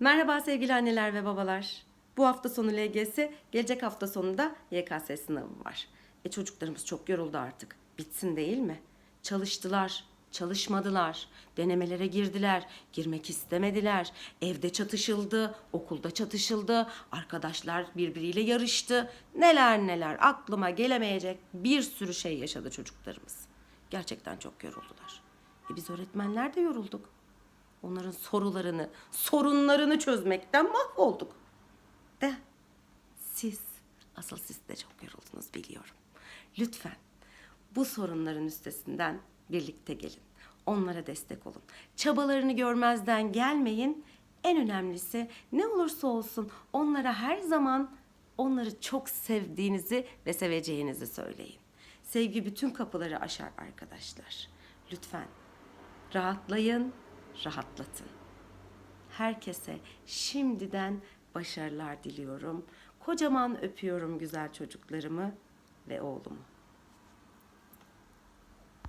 Merhaba sevgili anneler ve babalar. Bu hafta sonu LGS, gelecek hafta sonunda YKS sınavı var. E çocuklarımız çok yoruldu artık. Bitsin değil mi? Çalıştılar, çalışmadılar, denemelere girdiler, girmek istemediler. Evde çatışıldı, okulda çatışıldı, arkadaşlar birbiriyle yarıştı. Neler neler aklıma gelemeyecek bir sürü şey yaşadı çocuklarımız. Gerçekten çok yoruldular. E biz öğretmenler de yorulduk. Onların sorularını, sorunlarını çözmekten mahvolduk. De siz, asıl siz de çok yoruldunuz biliyorum. Lütfen bu sorunların üstesinden birlikte gelin. Onlara destek olun. Çabalarını görmezden gelmeyin. En önemlisi ne olursa olsun onlara her zaman onları çok sevdiğinizi ve seveceğinizi söyleyin. Sevgi bütün kapıları aşar arkadaşlar. Lütfen rahatlayın, rahatlatın. Herkese şimdiden başarılar diliyorum. Kocaman öpüyorum güzel çocuklarımı ve oğlumu.